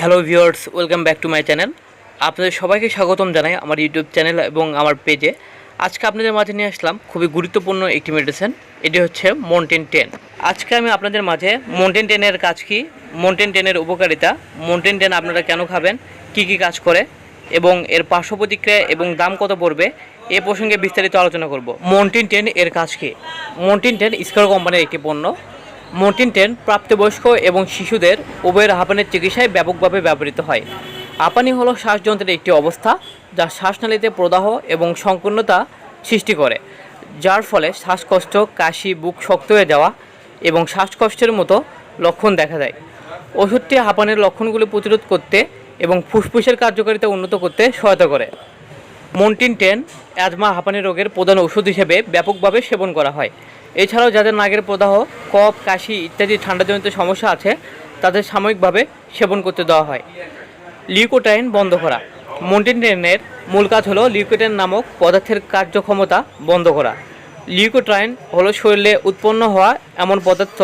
Hello viewers welcome back to my channel আপনাদের সবাইকে স্বাগতম জানাই আমার ইউটিউব চ্যানেল এবং আমার পেজে আজকে আপনাদের মাঝে নিয়ে আসলাম খুবই গুরুত্বপূর্ণ একটি মেডিসিন এটি হচ্ছে মন্টেন টেন আজকে আমি আপনাদের মাঝে মন্টেন টেনের কাজ কী মন্টেন টেনের উপকারিতা মন্টেন টেন আপনারা কেন খাবেন, কি কি কাজ করে, এবং এর পার্শ্ব প্রতিক্রিয়া এবং দাম কত পড়বে, এ প্রসঙ্গে বিস্তারিত আলোচনা করব। মন্টিন টেন এর কাজ কী? মন্টিন টেন স্কোয়ার কোম্পানির একটি পণ্য মর্টিন টেন প্রাপ্তবয়স্ক এবং শিশুদের উভয়ের হাঁপানির চিকিৎসায় ব্যাপকভাবে ব্যবহৃত হয়। হাঁপানি হলো শ্বাসযন্ত্রের একটি অবস্থা যা শ্বাসনালীতে প্রদাহ এবং সংকীর্ণতা সৃষ্টি করে, যার ফলে শ্বাসকষ্ট, কাশি, বুক শক্ত হয়ে যাওয়া এবং শ্বাসকষ্টের মতো লক্ষণ দেখা দেয়। ওষুধটি হাঁপানির লক্ষণগুলি প্রতিরোধ করতে এবং ফুসফুসের কার্যকারিতা উন্নত করতে সহায়তা করে। মন্টিন টেন অ্যাজমা হাঁপানি রোগের প্রধান ওষুধ হিসেবে ব্যাপকভাবে সেবন করা হয়। এছাড়াও যাদের নাগের প্রদাহ, কফ, কাশি ইত্যাদি ঠান্ডাজনিত সমস্যা আছে, তাদের সাময়িকভাবে সেবন করতে দেওয়া হয়। লিউকোটাইন বন্ধ করা। মন্টিন টেনের মূল কাজ হলো লিউকোটাইন নামক পদার্থের কার্যক্ষমতা বন্ধ করা। লিউকোট্রাইন হলো শরীরে উৎপন্ন হওয়া এমন পদার্থ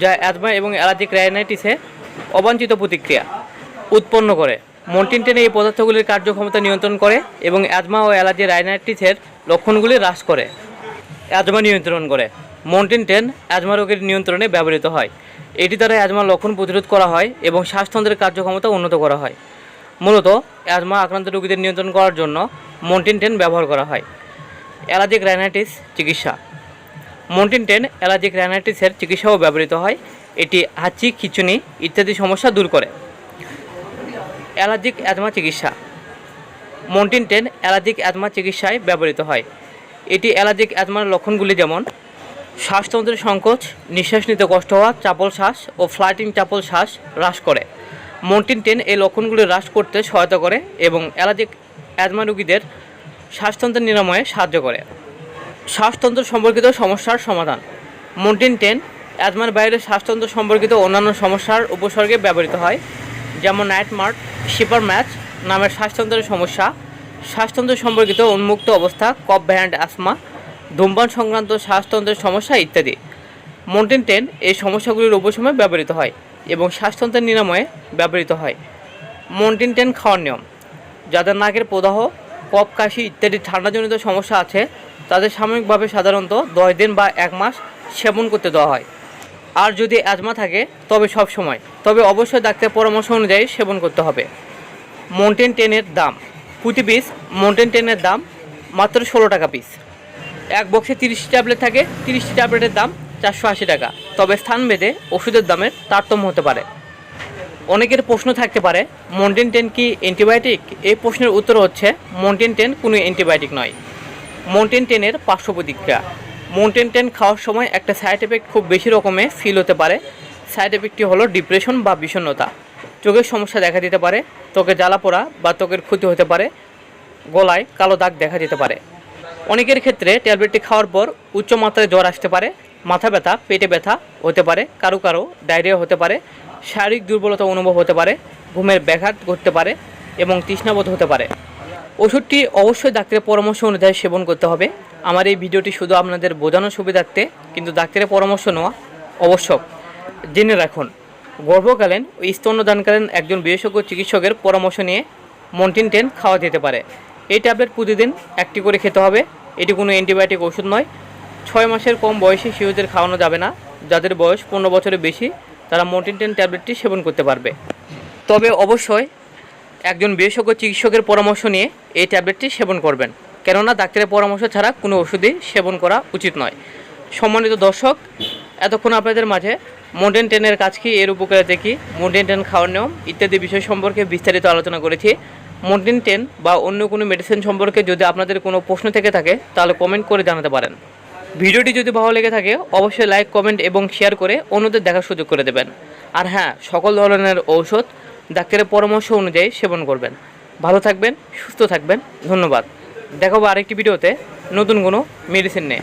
যা অ্যাজমা এবং অ্যালার্জিক রাইনাইটিসে অবাঞ্ছিত প্রতিক্রিয়া উৎপন্ন করে। মন্টিনটেন এই পদার্থগুলির কার্যক্ষমতা নিয়ন্ত্রণ করে এবং অ্যাজমা ও অ্যালার্জি রাইনাইটিসের লক্ষণগুলি হ্রাস করে। অ্যাজমা নিয়ন্ত্রণ করে। মন্টিনটেন অ্যাজমা রোগের নিয়ন্ত্রণে ব্যবহৃত হয়। এটি দ্বারা অ্যাজমার লক্ষণ প্রতিরোধ করা হয় এবং শ্বাসতন্ত্রের কার্যক্ষমতা উন্নত করা হয়। মূলত, অ্যাজমা আক্রান্ত রোগীদের নিয়ন্ত্রণ করার জন্য মন্টিনটেন ব্যবহার করা হয়। অ্যালার্জিক রাইনাইটিস চিকিৎসা। মন্টিনটেন অ্যালার্জিক রাইনাইটিসের চিকিৎসাও ব্যবহৃত হয়। এটি হাঁচি, খিচুনি ইত্যাদি সমস্যা দূর করে। অ্যালার্জিক অ্যাজমা চিকিৎসা। মন্টিন টেন অ্যালার্জিক অ্যাজমা চিকিৎসায় ব্যবহৃত হয়। এটি অ্যালার্জিক অ্যাজমার লক্ষণগুলি যেমন, শ্বাসতন্ত্রের সংকোচ, নিঃশ্বাস নিতে কষ্ট হওয়া, চাপল শ্বাস ও ফ্লাইটিং চাপল শ্বাস হ্রাস করে। মন্টিন টেন এই লক্ষণগুলি হ্রাস করতে সহায়তা করে এবং অ্যালার্জিক অ্যাজমা রোগীদের শ্বাসতন্ত্রের নিরাময়ে সাহায্য করে। শ্বাসতন্ত্র সম্পর্কিত সমস্যার সমাধান। মন্টিন টেন অ্যাজমার বাইরে শ্বাসতন্ত্র সম্পর্কিত অন্যান্য সমস্যার উপসর্গে ব্যবহৃত হয়। যেমন নাইট মার্ট, শিপার ম্যাচ, নামের শ্বাসতন্ত্রের সমস্যা শ্বাসতন্ত্র সম্পর্কিত উন্মুক্ত অবস্থা কপ ভ্যান্ড অ্যাসমা ধূমপান সংক্রান্ত শ্বাসতন্ত্রের সমস্যা ইত্যাদি। মন্টেন টেন এই সমস্যাগুলির উপশমে ব্যবহৃত হয় এবং শ্বাসতন্ত্রের নিরাময়ে ব্যবহৃত হয়। মন্টেন টেন খাওয়ার নিয়ম। যাদের নাকের প্রদাহ কপ কাশি ইত্যাদি ঠান্ডাজনিত সমস্যা আছে, তাদের সাময়িকভাবে সাধারণত দশ দিন বা এক মাস সেবন করতে দেওয়া হয়। আর যদি অ্যাজমা থাকে, তবে সব সময়। তবে অবশ্যই ডাক্তারের পরামর্শ অনুযায়ী সেবন করতে হবে। মন্টেন টেনের দাম। প্রতি পিস মন্টেন টেনের দাম মাত্র ষোলো টাকা পিস এক বক্সে তিরিশটি ট্যাবলেট থাকে। তিরিশটি ট্যাবলেটের দাম চারশো আশি টাকা। তবে স্থান ভেদে ওষুধের দামের তারতম্য হতে পারে। অনেকের প্রশ্ন থাকতে পারে মন্টেন টেন কি অ্যান্টিবায়োটিক এই প্রশ্নের উত্তর হচ্ছে মন্টেন টেন কোনো অ্যান্টিবায়োটিক নয়। মন্টেন টেনের পার্শ্ব প্রতিক্রিয়া মন্টেন টেন খাওয়ার সময় একটা সাইড এফেক্ট খুব বেশি রকমের ফিল হতে পারে। সাইড এফেক্টটি হলো ডিপ্রেশন বা বিষণ্ণতা। চোখের সমস্যা দেখা দিতে পারে ত্বকে জ্বালা পোড়া বা ত্বকের ক্ষতি হতে পারে, গলায় কালো দাগ দেখা দিতে পারে। অনেকের ক্ষেত্রে ট্যাবলেটটি খাওয়ার পর উচ্চ মাত্রায় জ্বর আসতে পারে, মাথা ব্যথা, পেটে ব্যথা হতে পারে, কারও কারও ডায়রিয়া হতে পারে, শারীরিক দুর্বলতা অনুভব হতে পারে, ঘুমের ব্যাঘাত ঘটতে পারে এবং তৃষ্ণাবোধ হতে পারে। ওষুধটি অবশ্যই ডাক্তারের পরামর্শ অনুযায়ী সেবন করতে হবে। আমার এই ভিডিওটি শুধু আপনাদের বোঝানোর সুবিধার্থে, কিন্তু ডাক্তারের পরামর্শ নেওয়া আবশ্যক জেনে রাখুন, গর্ভকালীন ও স্তন্যদানকালীন একজন বিশেষজ্ঞ চিকিৎসকের পরামর্শ নিয়ে মন্টিন টেন খাওয়া যেতে পারে। এই ট্যাবলেট প্রতিদিন একটি করে খেতে হবে। এটি কোনো অ্যান্টিবায়োটিক ওষুধ নয়। ছয় মাসের কম বয়সী শিশুদের খাওয়ানো যাবে না। যাদের বয়স পনেরো বছরের বেশি, তারা মন্টিন টেন ট্যাবলেটটি সেবন করতে পারবে। তবে অবশ্যই একজন বিশেষজ্ঞ চিকিৎসকের পরামর্শ নিয়ে এই ট্যাবলেটটি সেবন করবেন। কেননা ডাক্তারের পরামর্শ ছাড়া কোনো ওষুধই সেবন করা উচিত নয়। সম্মানিত দর্শক, এতক্ষণ আপনাদের মাঝে মডার্ন টেনের কাজ কি, এর উপকারিতা কি মডার্ন টেন খাওয়ার নিয়ম ইত্যাদি বিষয় সম্পর্কে বিস্তারিত আলোচনা করেছি। মডার্ন টেন বা অন্য কোনো মেডিসিন সম্পর্কে যদি আপনাদের কোনো প্রশ্ন থেকে থাকে, তাহলে কমেন্ট করে জানাতে পারেন। ভিডিওটি যদি ভালো লেগে থাকে, অবশ্যই লাইক কমেন্ট এবং শেয়ার করে অন্যদের দেখার সুযোগ করে দেবেন। আর হ্যাঁ সকল ধরনের ঔষধ ডাক্তারের পরামর্শ অনুযায়ী সেবন করবেন। ভালো থাকবেন, সুস্থ থাকবেন, ধন্যবাদ। দেখাবো আরেকটি ভিডিওতে নতুন কোনো মেডিসিন নিয়ে।